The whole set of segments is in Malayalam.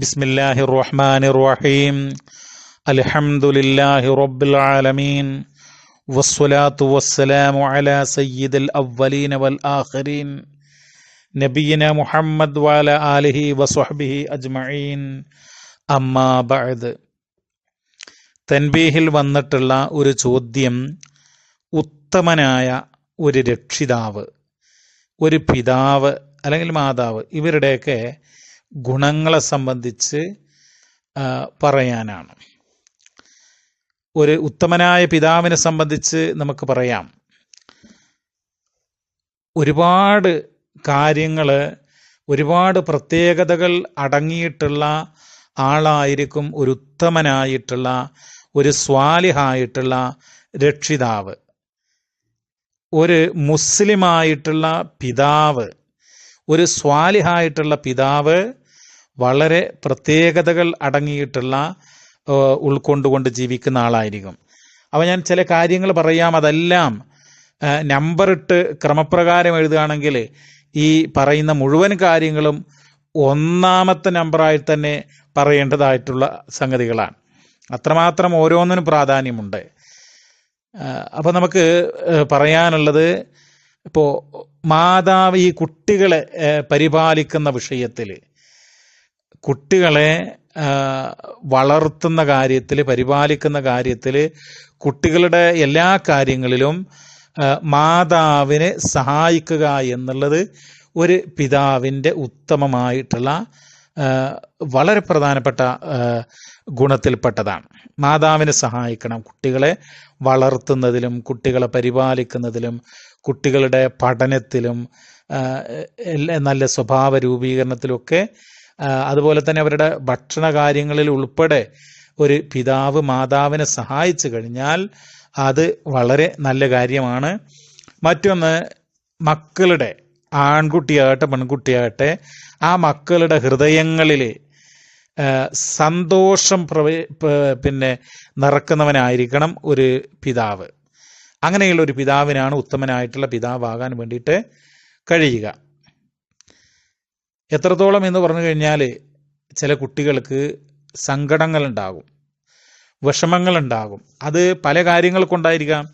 ബിസ്മില്ലാഹി റഹ്മാൻ റഹീം അലഹമുല്ലാഹി റബ്ബിൽ ആലമീൻ. വസ്സലാത്തു വസ്സലാമു അല സയ്യിദുൽ അവലീന വൽ ആഖിരീൻ. നബിയിന മുഹമ്മദ് വാല ആലിഹി വസ്വഹ്ബിഹി അജ്മഈൻ. അമ്മാ ബഅദ്. തൻബീഹിൽ വന്നിട്ടുള്ള ഒരു ചോദ്യം ഉത്തമനായ ഒരു രക്ഷിതാവ് ഒരു പിതാവ് അല്ലെങ്കിൽ മാതാവ് ഇവരുടെയൊക്കെ ഗുണങ്ങളെ സംബന്ധിച്ച് പറയാനാണ്. ഒരു ഉത്തമനായ പിതാവിനെ സംബന്ധിച്ച് നമുക്ക് പറയാം. ഒരുപാട് കാര്യങ്ങൾ ഒരുപാട് പ്രത്യേകതകൾ അടങ്ങിയിട്ടുള്ള ആളായിരിക്കും ഒരു ഉത്തമനായിട്ടുള്ള ഒരു സ്വാലിഹായിട്ടുള്ള രക്ഷിതാവ്. ഒരു മുസ്ലിമായിട്ടുള്ള പിതാവ് ഒരു സ്വാലിഹായിട്ടുള്ള പിതാവ് വളരെ പ്രത്യേകതകൾ അടങ്ങിയിട്ടുള്ള ഉൾക്കൊണ്ടുകൊണ്ട് ജീവിക്കുന്ന ആളായിരിക്കും. അപ്പോൾ ഞാൻ ചില കാര്യങ്ങൾ പറയാം. അതെല്ലാം നമ്പറിട്ട് ക്രമപ്രകാരം എഴുതുകയാണെങ്കിൽ ഈ പറയുന്ന മുഴുവൻ കാര്യങ്ങളും ഒന്നാമത്തെ നമ്പറായി തന്നെ പറയേണ്ടതായിട്ടുള്ള സംഗതികളാണ്. അത്രമാത്രം ഓരോന്നിനും പ്രാധാന്യമുണ്ട്. അപ്പോൾ നമുക്ക് പറയാനുള്ളത് ഇപ്പോൾ മാതാവ് ഈ കുട്ടികളെ പരിപാലിക്കുന്ന വിഷയത്തിൽ കുട്ടികളെ വളർത്തുന്ന കാര്യത്തിൽ പരിപാലിക്കുന്ന കാര്യത്തിൽ കുട്ടികളുടെ എല്ലാ കാര്യങ്ങളിലും മാതാവിനെ സഹായിക്കുക എന്നുള്ളത് ഒരു പിതാവിന്റെ ഉത്തമമായിട്ടുള്ള വളരെ പ്രധാനപ്പെട്ട ഗുണത്തിൽപ്പെട്ടതാണ്. മാതാവിനെ സഹായിക്കണം. കുട്ടികളെ വളർത്തുന്നതിലും കുട്ടികളെ പരിപാലിക്കുന്നതിലും കുട്ടികളുടെ പഠനത്തിലും നല്ല സ്വഭാവ രൂപീകരണത്തിലൊക്കെ അതുപോലെ തന്നെ അവരുടെ ഭക്ഷണ കാര്യങ്ങളിൽ ഉൾപ്പെടെ ഒരു പിതാവ് മാതാവിനെ സഹായിച്ചു കഴിഞ്ഞാൽ അത് വളരെ നല്ല കാര്യമാണ്. മറ്റൊന്ന് മക്കളുടെ ആൺകുട്ടിയാകട്ടെ പെൺകുട്ടിയാകട്ടെ ആ മക്കളുടെ ഹൃദയങ്ങളിൽ സന്തോഷം പ്രവ പിന്നെ നിറക്കുന്നവനായിരിക്കണം ഒരു പിതാവ്. അങ്ങനെയുള്ള ഒരു പിതാവിനാണ് ഉത്തമനായിട്ടുള്ള പിതാവാകാൻ വേണ്ടിയിട്ട് കഴിയുക. എത്രത്തോളം എന്ന് പറഞ്ഞു കഴിഞ്ഞാൽ ചില കുട്ടികൾക്ക് സങ്കടങ്ങളുണ്ടാകും വിഷമങ്ങളുണ്ടാകും. അത് പല കാര്യങ്ങൾ കൊണ്ടായിരിക്കാം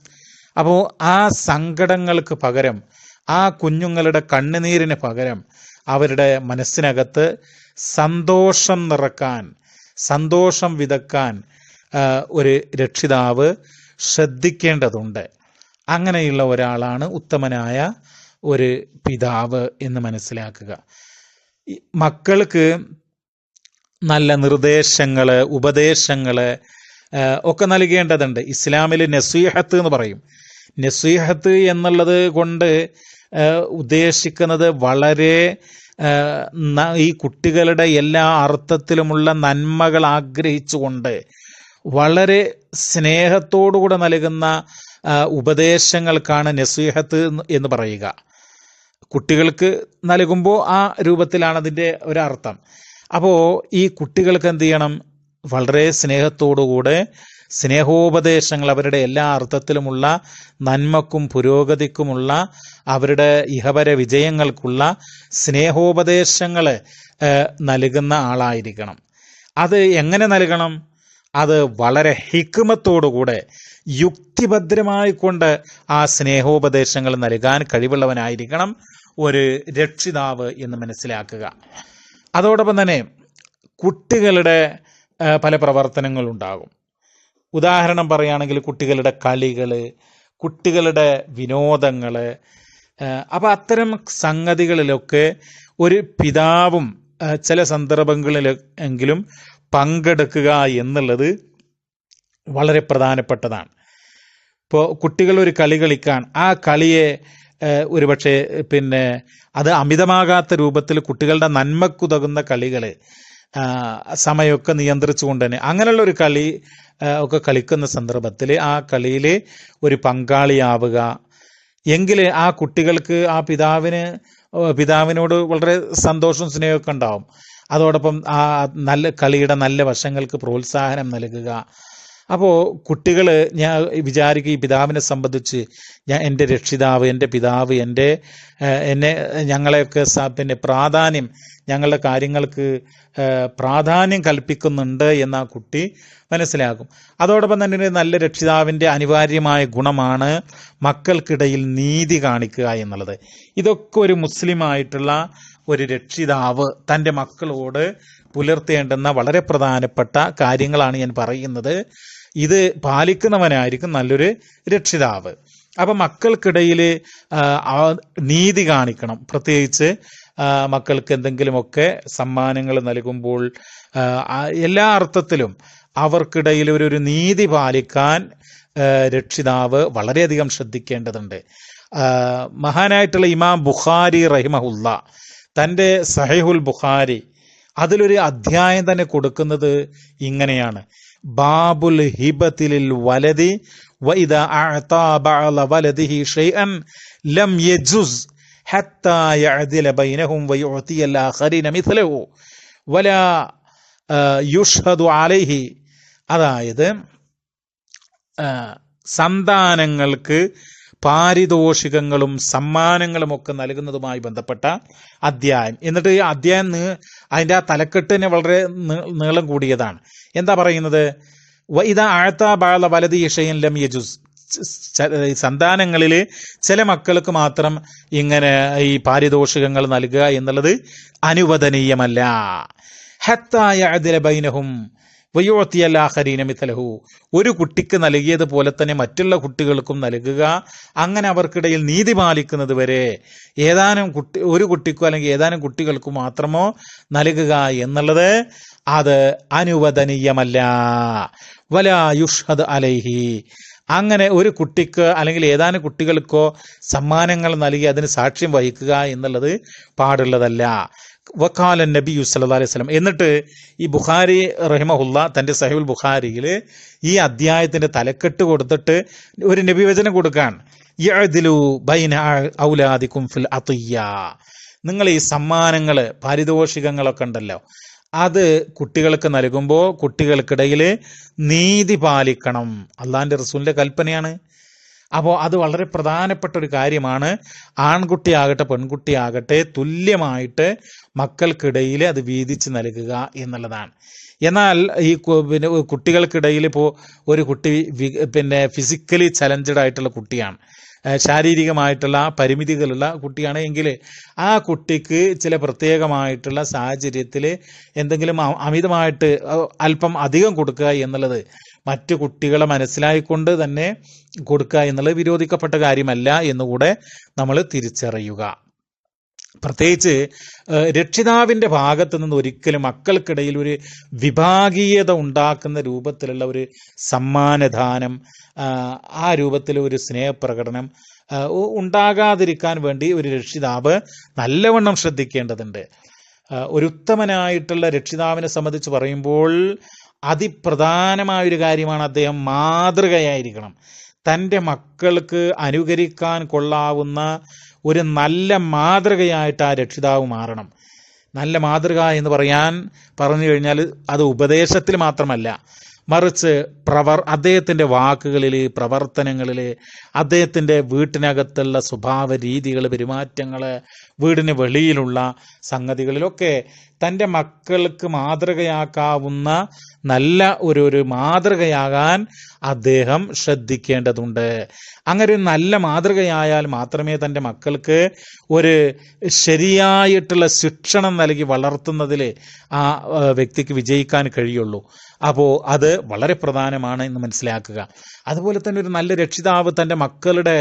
അപ്പോൾ ആ സങ്കടങ്ങൾക്ക് പകരം ആ കുഞ്ഞുങ്ങളുടെ കണ്ണുനീരിന് പകരം അവരുടെ മനസ്സിനകത്ത് സന്തോഷം നിറക്കാൻ സന്തോഷം വിതക്കാൻ ഒരു രക്ഷിതാവ് ശ്രദ്ധിക്കേണ്ടതുണ്ട്. അങ്ങനെയുള്ള ഒരാളാണ് ഉത്തമനായ ഒരു പിതാവ് എന്ന് മനസ്സിലാക്കുക. മക്കൾക്ക് നല്ല നിർദ്ദേശങ്ങൾ ഉപദേശങ്ങൾ ഒക്കെ നൽകേണ്ടതുണ്ട്. ഇസ്ലാമിൽ നസീഹത്ത് എന്ന് പറയും. നസീഹത്ത് എന്നുള്ളത് കൊണ്ട് ഉദ്ദേശിക്കുന്നത് വളരെ ഈ കുട്ടികളുടെ എല്ലാ അർത്ഥത്തിലുമുള്ള നന്മകൾ ആഗ്രഹിച്ചുകൊണ്ട് വളരെ സ്നേഹത്തോടുകൂടെ നൽകുന്ന ഉപദേശങ്ങൾക്കാണ് നസീഹത്ത് എന്ന് പറയുക. കുട്ടികൾക്ക് നൽകുമ്പോൾ ആ രൂപത്തിലാണ് അതിന്റെ ഒരർത്ഥം. അപ്പോൾ ഈ കുട്ടികൾക്ക് എന്ത് ചെയ്യണം? വളരെ സ്നേഹത്തോടുകൂടെ സ്നേഹോപദേശങ്ങൾ അവരുടെ എല്ലാ അർത്ഥത്തിലുമുള്ള നന്മക്കും പുരോഗതിക്കുമുള്ള അവരുടെ ഇഹപര വിജയങ്ങൾക്കുള്ള സ്നേഹോപദേശങ്ങൾ നൽകുന്ന ആളായിരിക്കണം. അത് എങ്ങനെ നൽകണം? അത് വളരെ ഹിക്കുമത്തോടുകൂടെ യുക്തിഭദ്രമായി കൊണ്ട് ആ സ്നേഹോപദേശങ്ങൾ നൽകാൻ കഴിവുള്ളവനായിരിക്കണം ഒരു രക്ഷിതാവ് എന്ന് മനസ്സിലാക്കുക. അതോടൊപ്പം തന്നെ കുട്ടികളുടെ പല പ്രവർത്തനങ്ങളുണ്ടാകും. ഉദാഹരണം പറയുകയാണെങ്കിൽ കുട്ടികളുടെ കളികൾ കുട്ടികളുടെ വിനോദങ്ങൾ അപ്പോൾ അത്തരം സംഗതികളിലൊക്കെ ഒരു പിതാവും ചില സന്ദർഭങ്ങളിൽ എങ്കിലും പങ്കെടുക്കുക എന്നുള്ളത് വളരെ പ്രധാനപ്പെട്ടതാണ്. ഇപ്പോൾ കുട്ടികൾ ഒരു കളി കളിക്കാൻ ആ കളിയെ ഒരുപക്ഷെ പിന്നെ അത് അമിതമാകാത്ത രൂപത്തിൽ കുട്ടികളുടെ നന്മക്കുതകുന്ന കളികൾ സമയമൊക്കെ നിയന്ത്രിച്ചുകൊണ്ട് തന്നെ അങ്ങനെയുള്ള ഒരു കളി ഒക്കെ കളിക്കുന്ന സന്ദർഭത്തിൽ ആ കളിയിൽ ഒരു പങ്കാളിയാവുക. എങ്കിൽ ആ കുട്ടികൾക്ക് ആ പിതാവിന് പിതാവിനോട് വളരെ സന്തോഷവും സ്നേഹമൊക്കെ ഉണ്ടാവും. അതോടൊപ്പം ആ നല്ല കളിയുടെ നല്ല വശങ്ങൾക്ക് പ്രോത്സാഹനം നൽകുക. അപ്പോൾ കുട്ടികൾ ഞാൻ വിചാരിക്കും ഈ പിതാവിനെ സംബന്ധിച്ച് ഞാൻ എന്റെ രക്ഷിതാവ് എന്റെ പിതാവ് എന്റെ എന്നെ ഞങ്ങളെയൊക്കെ പിന്നെ പ്രാധാന്യം ഞങ്ങളുടെ കാര്യങ്ങൾക്ക് പ്രാധാന്യം കൽപ്പിക്കുന്നുണ്ട് എന്ന് കുട്ടി മനസ്സിലാകും അതോടൊപ്പം തന്നെ ഒരു നല്ല രക്ഷിതാവിന്റെ അനിവാര്യമായ ഗുണമാണ് മക്കൾക്കിടയിൽ നീതി കാണിക്കുക എന്നുള്ളത്. ഇതൊക്കെ ഒരു മുസ്ലിമായിട്ടുള്ള ഒരു രക്ഷിതാവ് തന്റെ മക്കളോട് പുലർത്തേണ്ടുന്ന വളരെ പ്രധാനപ്പെട്ട കാര്യങ്ങളാണ് ഞാൻ പറയുന്നത്. ഇത് പാലിക്കുന്നവനായിരിക്കും നല്ലൊരു രക്ഷിതാവ്. അപ്പം മക്കൾക്കിടയിൽ നീതി കാണിക്കണം. പ്രത്യേകിച്ച് മക്കൾക്ക് എന്തെങ്കിലുമൊക്കെ സമ്മാനങ്ങൾ നൽകുമ്പോൾ എല്ലാ അർത്ഥത്തിലും അവർക്കിടയിൽ ഒരു നീതി പാലിക്കാൻ രക്ഷിതാവ് വളരെയധികം ശ്രദ്ധിക്കേണ്ടതുണ്ട്. മഹാനായിട്ടുള്ള ഇമാം ബുഖാരി റഹിമഹുല്ല തൻ്റെ സഹൈഹുൽ ബുഖാരി അതിലൊരു അധ്യായം തന്നെ കൊടുക്കുന്നത് ഇങ്ങനെയാണ് ബാബുൽ ഹിബത്തിലിൽ വലതി വഇദ അഅതാ ബഅല വലദിഹി ഷൈഅൻ ലം യജുസ് ഹത്താ യഅദില ബൈനഹും വയുഅതി الآخرين مثله വലാ യുഷ്ഹദു അലൈഹി അതായത് ആ, സന്താനങ്ങൾക്ക് പാരിതോഷികങ്ങളും സമ്മാനങ്ങളും ഒക്കെ നൽകുന്നതുമായി ബന്ധപ്പെട്ട അധ്യായം. എന്നിട്ട് ഈ അധ്യായം അതിന്റെ ആ തലക്കെട്ട് തന്നെ വളരെ നീളം കൂടിയതാണ്. എന്താ പറയുന്നത്? ഇത് ആഴത്ത ബാള വലതി ഇഷയൻ ലം യജുസ്. സന്താനങ്ങളിൽ ചില മക്കൾക്ക് മാത്രം ഇങ്ങനെ ഈ പാരിതോഷികങ്ങൾ നൽകുക എന്നുള്ളത് അനുവദനീയമല്ല. ഹത്തായ അതില ബൈനഹും വയോത്തിയല്ലാഹരീന മിഥലഹു ഒരു കുട്ടിക്ക് നൽകിയതുപോലെ തന്നെ മറ്റുള്ള കുട്ടികൾക്കും നൽകുക. അങ്ങനെ അവർക്കിടയിൽ നീതി പാലിക്കുന്നത് വരെ ഏതാനും കുട്ടി ഒരു കുട്ടിക്കോ അല്ലെങ്കിൽ ഏതാനും കുട്ടികൾക്കോ മാത്രമോ നൽകുക എന്നുള്ളത് അത് അനുവദനീയമല്ല. വല യുഷ്ഹദ് അലൈഹി. അങ്ങനെ ഒരു കുട്ടിക്ക് അല്ലെങ്കിൽ ഏതാനും കുട്ടികൾക്കോ സമ്മാനങ്ങൾ നൽകി അതിന് സാക്ഷ്യം വഹിക്കുക എന്നുള്ളത് പാടുള്ളതല്ല. വക്കാലൻ നബി സല്ലാ അലൈഹി സ്വലം എന്നിട്ട് ഈ ബുഖാരി റഹിമഹുല്ല തന്റെ സഹിബുൽ ബുഖാരിയിൽ ഈ അധ്യായത്തിന്റെ തലക്കെട്ട് കൊടുത്തിട്ട് ഒരു നബിവചനം കൊടുക്കാൻ യഅ്ദിലു ബൈന ഫിൽ നിങ്ങൾ ഈ സമ്മാനങ്ങൾ പാരിതോഷികങ്ങളൊക്കെ ഉണ്ടല്ലോ അത് കുട്ടികൾക്ക് നൽകുമ്പോൾ കുട്ടികൾക്കിടയിൽ നീതി പാലിക്കണം. അള്ളാഹിന്റെ റസൂലിന്റെ കൽപ്പനയാണ്. അപ്പോൾ അത് വളരെ പ്രധാനപ്പെട്ട ഒരു കാര്യമാണ്. ആൺകുട്ടിയാകട്ടെ പെൺകുട്ടിയാകട്ടെ തുല്യമായിട്ട് മക്കൾക്കിടയിൽ അത് വീതിച്ച് നൽകുക എന്നുള്ളതാണ്. എന്നാൽ ഈ പിന്നെ കുട്ടികൾക്കിടയിൽ ഇപ്പോൾ ഒരു കുട്ടി പിന്നെ ഫിസിക്കലി ചലഞ്ചഡ് ആയിട്ടുള്ള കുട്ടിയാണ്. ശാരീരികമായിട്ടുള്ള പരിമിതികളുള്ള കുട്ടിയാണ് എങ്കിൽ ആ കുട്ടിക്ക് ചില പ്രത്യേകമായിട്ടുള്ള സാഹചര്യത്തിൽ എന്തെങ്കിലും അമിതമായിട്ട് അല്പം അധികം കൊടുക്കുക എന്നുള്ളത് മറ്റു കുട്ടികളെ മനസ്സിലായിക്കൊണ്ട് തന്നെ കൊടുക്കുക എന്നുള്ളത് വിരോധിക്കപ്പെട്ട കാര്യമല്ല എന്നുകൂടെ നമ്മൾ തിരിച്ചറിയുക. പ്രത്യേകിച്ച് രക്ഷിതാവിന്റെ ഭാഗത്ത് നിന്ന് ഒരിക്കലും മക്കൾക്കിടയിൽ ഒരു വിഭാഗീയത ഉണ്ടാക്കുന്ന രൂപത്തിലുള്ള ഒരു സമ്മാനദാനം ആ, രൂപത്തിൽ ഒരു സ്നേഹപ്രകടനം ഉണ്ടാകാതിരിക്കാൻ വേണ്ടി ഒരു രക്ഷിതാവ് നല്ലവണ്ണം ശ്രദ്ധിക്കേണ്ടതുണ്ട്. ഒരു ഉത്തമനായിട്ടുള്ള രക്ഷിതാവിനെ സംബന്ധിച്ച് പറയുമ്പോൾ അതിപ്രധാനമായൊരു കാര്യമാണ് അദ്ദേഹം മാതൃകയായിരിക്കണം. തന്റെ മക്കൾക്ക് അനുകരിക്കാൻ കൊള്ളാവുന്ന ഒരു നല്ല മാതൃകയായിട്ട് ആ രക്ഷിതാവ് മാറണം. നല്ല മാതൃക എന്ന് പറയാൻ പറഞ്ഞു കഴിഞ്ഞാൽ അത് ഉപദേശത്തിൽ മാത്രമല്ല മറിച്ച് പ്രവർ അദ്ദേഹത്തിന്റെ വാക്കുകളിൽ പ്രവർത്തനങ്ങളിൽ അദ്ദേഹത്തിന്റെ വീട്ടിനകത്തുള്ള സ്വഭാവ രീതികൾ പെരുമാറ്റങ്ങൾ വീടിന് വെളിയിലുള്ള സംഗതികളിലൊക്കെ തന്റെ മക്കൾക്ക് മാതൃകയാക്കാവുന്ന നല്ല ഒരു ഒരു മാതൃകയാകാൻ അദ്ദേഹം ശ്രദ്ധിക്കേണ്ടതുണ്ട്. അങ്ങനെ ഒരു നല്ല മാതൃകയായാൽ മാത്രമേ തന്റെ മക്കൾക്ക് ഒരു ശരിയായിട്ടുള്ള ശിക്ഷണം നൽകി വളർത്തുന്നതിൽ ആ വ്യക്തിക്ക് വിജയിക്കാൻ കഴിയുള്ളൂ. അപ്പോൾ അത് വളരെ പ്രധാനമാണ് എന്ന് മനസ്സിലാക്കുക. അതുപോലെ തന്നെ ഒരു നല്ല രക്ഷിതാവ് തന്റെ മക്കളുടെ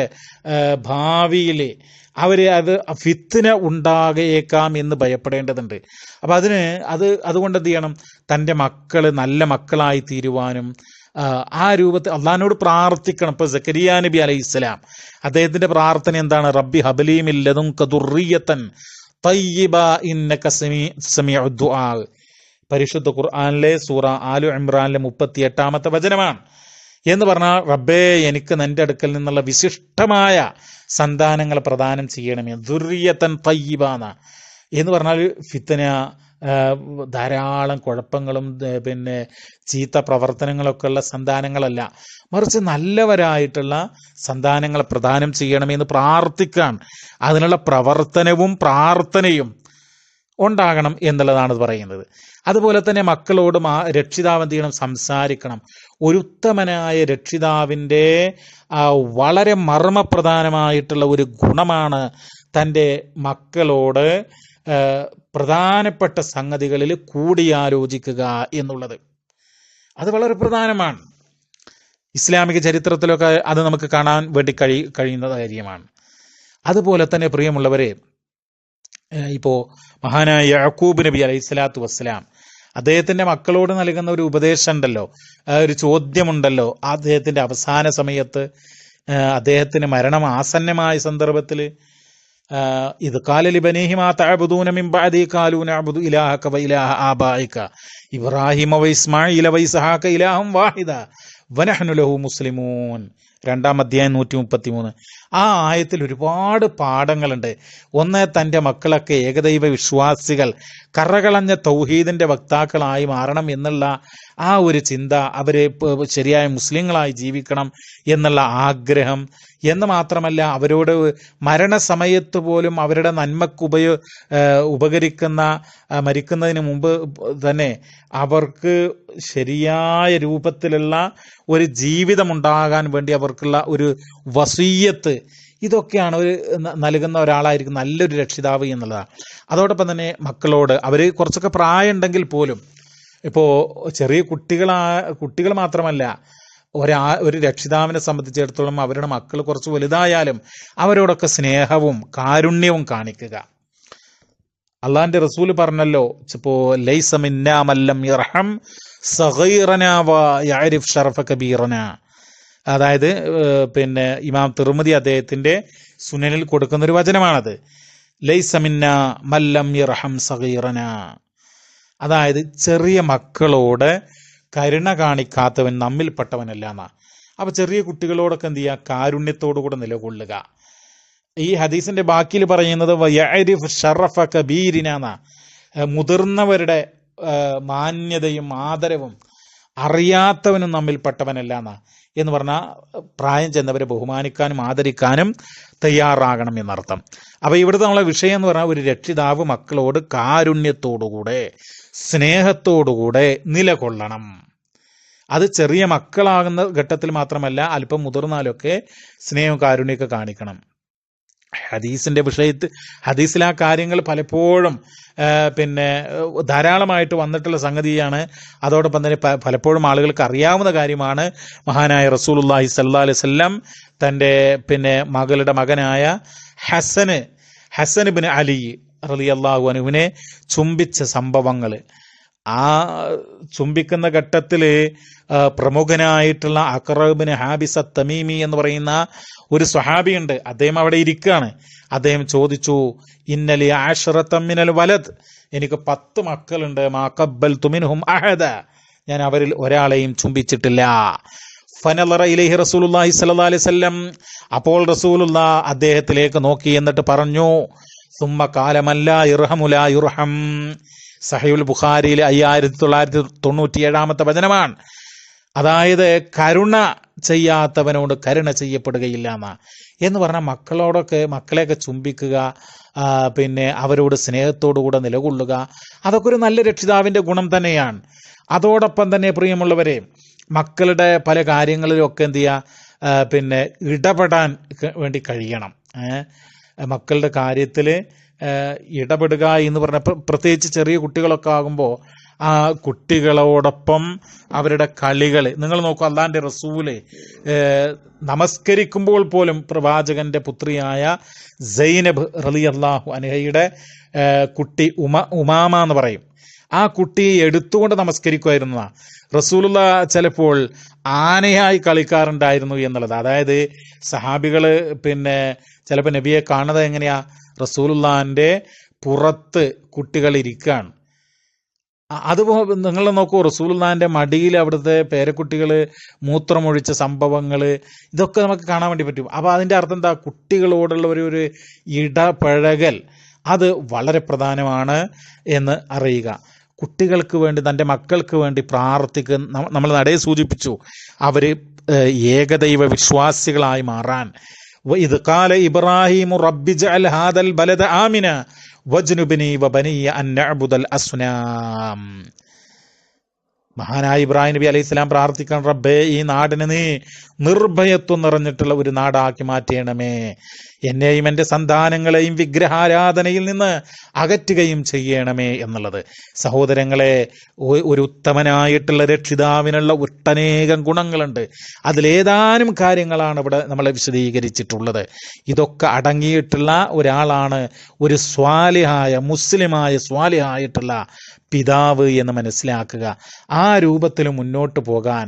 ഭാവിയിൽ അവർ അത് ഫിത്തിന ഉണ്ടാകേക്കാം എന്ന് ഭയപ്പെടേണ്ടതുണ്ട്. അപ്പം അതിന് അത് അതുകൊണ്ട് എന്ത് ചെയ്യണം? തന്റെ മക്കൾ നല്ല മക്കളായി തീരുവാനും ആ, രൂപത്തിൽ അള്ളഹാനോട് പ്രാർത്ഥിക്കണം. ഇപ്പോൾ സക്കരിയ നബി അലൈഹി ഇസ്ലാം അദ്ദേഹത്തിന്റെ പ്രാർത്ഥന എന്താണ്? റബ്ബി ഹബലീമില്ലതും കതുറിയത്തൻ തയ്യിബ ഇന്നക സമി ദുആ. പരിശുദ്ധ ഖുർആാനിലെ സൂറ ആലു ഇമ്രാനിലെ മുപ്പത്തി എട്ടാമത്തെ വചനമാണ്. എന്ന് പറഞ്ഞാൽ റബ്ബേ എനിക്ക് നിന്റെ അടുക്കൽ നിന്നുള്ള വിശിഷ്ടമായ സന്താനങ്ങൾ പ്രദാനം ചെയ്യണമേ. ദുര്യത്തൻ തയ്യബാന എന്ന് പറഞ്ഞാൽ ഫിത്തന ധാരാളം കുഴപ്പങ്ങളും പിന്നെ ചീത്ത പ്രവർത്തനങ്ങളൊക്കെ ഉള്ള സന്താനങ്ങളല്ല. മറിച്ച് നല്ലവരായിട്ടുള്ള സന്താനങ്ങൾ പ്രദാനം ചെയ്യണമെന്ന് പ്രാർത്ഥിക്കാൻ അതിനുള്ള പ്രവർത്തനവും പ്രാർത്ഥനയും ഉണ്ടാകണം എന്നുള്ളതാണ് പറയുന്നത്. അതുപോലെ തന്നെ മക്കളോട് ആ രക്ഷിതാവ് എന്ത് ചെയ്യണം സംസാരിക്കണം. ഒരു ഉത്തമനായ രക്ഷിതാവിന്റെ വളരെ മർമ്മപ്രധാനമായിട്ടുള്ള ഒരു ഗുണമാണ് തന്റെ മക്കളോട് പ്രധാനപ്പെട്ട സംഗതികളിൽ കൂടിയാലോചിക്കുക എന്നുള്ളത്. അത് വളരെ പ്രധാനമാണ്. ഇസ്ലാമിക ചരിത്രത്തിലൊക്കെ അത് നമുക്ക് കാണാൻ വേണ്ടി കഴി കഴിയുന്ന കാര്യമാണ്. അതുപോലെ തന്നെ പ്രിയമുള്ളവരെ ഏഹ് ഇപ്പോ മഹാനായ യാക്കൂബ് നബി അലൈഹി സ്വലാത്തു വസ്സലാം അദ്ദേഹത്തിന്റെ മക്കളോട് നൽകുന്ന ഒരു ഉപദേശം ഉണ്ടല്ലോ ഒരു ചോദ്യമുണ്ടല്ലോ. അദ്ദേഹത്തിന്റെ അവസാന സമയത്ത് അദ്ദേഹത്തിന് മരണം ആസന്നമായ സന്ദർഭത്തിൽ ഇത് കാലലി ഇസ്മായിൽ വാഹിദ മുസ്ലിമൂൻ. രണ്ടാം അധ്യായം നൂറ്റി മുപ്പത്തി മൂന്ന് ആ ആയത്തിൽ ഒരുപാട് പാഠങ്ങളുണ്ട്. ഒന്ന് തന്റെ മക്കളൊക്കെ ഏകദൈവ വിശ്വാസികൾ കറകളഞ്ഞ തൗഹീദിന്റെ വക്താക്കളായി മാറണം എന്നുള്ള ആ ഒരു ചിന്ത അവരെ ശരിയായ മുസ്ലിങ്ങളായി ജീവിക്കണം എന്നുള്ള ആഗ്രഹം. എന്ന് മാത്രമല്ല അവരോട് മരണസമയത്ത് പോലും അവരുടെ നന്മക്ക് ഉപയോ ഉപകരിക്കുന്ന മരിക്കുന്നതിന് മുമ്പ് തന്നെ അവർക്ക് ശരിയായ രൂപത്തിലുള്ള ഒരു ജീവിതമുണ്ടാകാൻ വേണ്ടി അവർക്കുള്ള ഒരു വസീയത്ത് ഇതൊക്കെയാണ് ഒരു നൽകുന്ന ഒരാളായിരിക്കും നല്ലൊരു രക്ഷിതാവ് എന്നുള്ളതാണ്. അതോടൊപ്പം തന്നെ മക്കളോട് അവർ കുറച്ചൊക്കെ പ്രായമുണ്ടെങ്കിൽ പോലും ഇപ്പോൾ ചെറിയ കുട്ടികളാ കുട്ടികൾ മാത്രമല്ല ഒരാ ഒരു രക്ഷിതാവിനെ സംബന്ധിച്ചിടത്തോളം അവരുടെ മക്കൾ കുറച്ച് വലുതായാലും അവരോടൊക്കെ സ്നേഹവും കാരുണ്യവും കാണിക്കുക. അള്ളാഹിന്റെ റസൂൽ പറഞ്ഞല്ലോ ഇപ്പോൾ അതായത് പിന്നെ ഇമാം തിറുമതി അദ്ദേഹത്തിന്റെ സുനനിൽ കൊടുക്കുന്നൊരു വചനമാണത്. ലൈസമിന്ന മല്ലം ഇറഹം സഗീറന. അതായത് ചെറിയ മക്കളോട് കരുണ കാണിക്കാത്തവൻ നമ്മിൽപ്പെട്ടവനല്ല എന്നാ അപ്പൊ ചെറിയ കുട്ടികളോടൊക്കെ എന്ത് ചെയ്യുക? കാരുണ്യത്തോടു കൂടെ നിലകൊള്ളുക. ഈ ഹദീസിന്റെ ബാക്കിയിൽ പറയുന്നത് ഷറഫ കബീരിന എന്നാ മുതിർന്നവരുടെ മാന്യതയും ആദരവും അറിയാത്തവനും നമ്മിൽപ്പെട്ടവനല്ല എന്നാ എന്ന് പറഞ്ഞാൽ പ്രായം ചെന്നവരെ ബഹുമാനിക്കാനും ആദരിക്കാനും തയ്യാറാകണം എന്നർത്ഥം. അപ്പോൾ ഇവിടുത്തെ നമ്മളെ വിഷയം എന്ന് പറഞ്ഞാൽ ഒരു രക്ഷിതാവ് മക്കളോട് കാരുണ്യത്തോടുകൂടെ സ്നേഹത്തോടുകൂടെ നിലകൊള്ളണം. അത് ചെറിയ മക്കളാകുന്ന ഘട്ടത്തിൽ മാത്രമല്ല അല്പം മുതിർന്നാലൊക്കെ സ്നേഹം കാരുണ്യമൊക്കെ കാണിക്കണം. ഹദീസിന്റെ വിഷയത്തിൽ ഹദീസിൽ ആ കാര്യങ്ങൾ പലപ്പോഴും പിന്നെ ധാരാളമായിട്ട് വന്നിട്ടുള്ള സംഗതിയാണ്. അതോടൊപ്പം തന്നെ പലപ്പോഴും ആളുകൾക്ക് അറിയാവുന്ന കാര്യമാണ്. മഹാനായ റസൂലുള്ളാഹി സല്ലാ അലൈഹി വസല്ലം തന്റെ പിന്നെ മകളുടെ മകനായ ഹസന് ഹസൻ ബിൻ അലി റലി അള്ളാഹു അനുവിനെ ചുംബിച്ച സംഭവങ്ങൾ. ആ ചുംബിക്കുന്ന ഘട്ടത്തിൽ പ്രമുഖനായിട്ടുള്ള അക്രബിന് ഹാബിസ തമീമി എന്ന് പറയുന്ന ഒരു സ്വഹാബിയുണ്ട്. അദ്ദേഹം അവിടെ ഇരിക്കുകയാണ്. അദ്ദേഹം ചോദിച്ചു ഇന്നലെ ആഷറത്തമ്മിനൽ വലത് എനിക്ക് പത്ത് മക്കളുണ്ട്. മാക്കബൽ തുമിൻഹും അഹദ. ഞാൻ അവരിൽ ഒരാളെയും ചുംബിച്ചിട്ടില്ല. ഫനലറ ഇലൈഹി റസൂലുള്ളാഹി സ്വല്ലല്ലാഹി അലൈഹി വസല്ലം. അപ്പോൾ റസൂലുള്ള അദ്ദേഹത്തിലേക്ക് നോക്കി എന്നിട്ട് പറഞ്ഞു സുമ്മ കാലമല്ല ഇർഹമുല യുർഹം സഹയുൽ ബുഖാരിയിലെ അയ്യായിരത്തി തൊള്ളായിരത്തി തൊണ്ണൂറ്റി ഏഴാമത്തെ വചനമാണ്. അതായത് കരുണ ചെയ്യാത്തവനോട് കരുണ ചെയ്യപ്പെടുകയില്ല എന്നാ. എന്ന് പറഞ്ഞാൽ മക്കളോടൊക്കെ മക്കളെയൊക്കെ ചുംബിക്കുക പിന്നെ അവരോട് സ്നേഹത്തോടു കൂടെ നിലകൊള്ളുക അതൊക്കെ ഒരു നല്ല രക്ഷിതാവിന്റെ ഗുണം തന്നെയാണ്. അതോടൊപ്പം തന്നെ പ്രിയമുള്ളവരെ മക്കളുടെ പല കാര്യങ്ങളിലൊക്കെ എന്ത് ചെയ്യുക? പിന്നെ ഇടപെടാൻ വേണ്ടി കഴിയണം. മക്കളുടെ കാര്യത്തിൽ ഇടപെടുക എന്ന് പറഞ്ഞ പ്രത്യേകിച്ച് ചെറിയ കുട്ടികളൊക്കെ ആകുമ്പോൾ ആ കുട്ടികളോടൊപ്പം അവരുടെ കളികൾ നിങ്ങൾ നോക്കൂ അള്ളാന്റെ റസൂൽ നമസ്കരിക്കുമ്പോൾ പോലും പ്രവാചകന്റെ പുത്രിയായ സൈനബ് റലി അള്ളാഹു അനഹയുടെ കുട്ടി ഉമ ഉമാമ എന്ന് പറയും. ആ കുട്ടിയെ എടുത്തുകൊണ്ട് നമസ്കരിക്കുമായിരുന്ന റസൂലുള്ള ചിലപ്പോൾ ആനയായി കളിക്കാറുണ്ടായിരുന്നു എന്നുള്ളത്. അതായത് സഹാബികൾ പിന്നെ ചിലപ്പോൾ നബിയെ കാണുന്നത് എങ്ങനെയാ? റസൂലുള്ളാന്റെ പുറത്ത് കുട്ടികൾ ഇരിക്കുകയാണ്. അത് നിങ്ങൾ നോക്കൂ റസൂലുള്ളാന്റെ മടിയിൽ അവിടുത്തെ പേരക്കുട്ടികൾ മൂത്രമൊഴിച്ച സംഭവങ്ങൾ ഇതൊക്കെ നമുക്ക് കാണാൻ വേണ്ടി പറ്റും. അപ്പോൾ അതിന്റെ അർത്ഥം എന്താ? കുട്ടികളോടുള്ള ഒരു ഒരു ഇടപഴകൽ അത് വളരെ പ്രധാനമാണ് എന്ന് അറിയുക. കുട്ടികൾക്ക് വേണ്ടി തന്റെ മക്കൾക്ക് വേണ്ടി പ്രാർത്ഥിക്കുന്ന നമ്മൾ നടയെ സൂചിപ്പിച്ചു. അവർ ഏകദൈവ വിശ്വാസികളായി മാറാൻ. ഇത് കാല ഇബ്രാഹിമു റബ്ബി ജഅൽ ഹാദൽ ബലദ ആമിന വജ്നുബിനി വബനിയ അൻ അസ്നാം. മഹാനായ ഇബ്രാഹിം നബി അലൈഹി സ്വലാം പ്രാർത്ഥിക്കാൻ റബ്ബേ ഈ നാടിനെ നീ നിർഭയത്വം നിറഞ്ഞിട്ടുള്ള ഒരു നാടാക്കി മാറ്റണമേ. എന്നെയും എന്റെ സന്താനങ്ങളെയും വിഗ്രഹാരാധനയിൽ നിന്ന് അകറ്റുകയും ചെയ്യണമേ എന്നുള്ളത്. സഹോദരങ്ങളെ ഒരു ഉത്തമനായിട്ടുള്ള രക്ഷിതാവിനുള്ള ഒട്ടനേകം ഗുണങ്ങളുണ്ട്. അതിലേതാനും കാര്യങ്ങളാണ് ഇവിടെ നമ്മൾ വിശദീകരിച്ചിട്ടുള്ളത്. ഇതൊക്കെ അടങ്ങിയിട്ടുള്ള ഒരാളാണ് ഒരു സ്വാലിഹായ മുസ്ലിമായ സ്വാലിഹായിട്ടുള്ള പിതാവ് എന്ന് മനസ്സിലാക്കുക. ആ രൂപത്തിൽ മുന്നോട്ട് പോകാൻ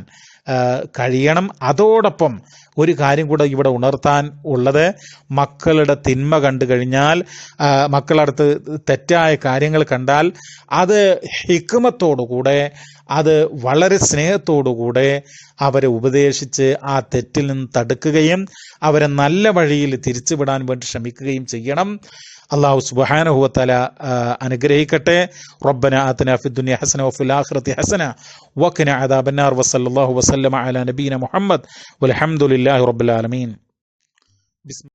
കഴിയണം. അതോടൊപ്പം ഒരു കാര്യം കൂടെ ഇവിടെ ഉണർത്താൻ ഉള്ളത് മക്കളുടെ തിന്മ കണ്ടു കഴിഞ്ഞാൽ മക്കളടുത്ത് തെറ്റായ കാര്യങ്ങൾ കണ്ടാൽ അത് ഹിക്മത്തോടുകൂടെ അത് വളരെ സ്നേഹത്തോടുകൂടെ അവരെ ഉപദേശിച്ച് ആ തെറ്റിൽ നിന്ന് തടുക്കുകയും അവരെ നല്ല വഴിയിൽ തിരിച്ചുവിടാൻ വേണ്ടി ശ്രമിക്കുകയും ചെയ്യണം. അള്ളാഹു സുബാനഹുവത്തല അനുഗ്രഹിക്കട്ടെ റബ്ബന ആതന ഫി ദുനിയ ഹസന വഫിൽ ആഖിറതി ഹസന വഖിന അദാബന്നാർ വസല്ലല്ലാഹു വസല്ലമ അലാ നബീന മുഹമ്മദ് വൽഹംദുലില്ലാഹി റബ്ബിൽ ആലമീൻ ബിസ്മി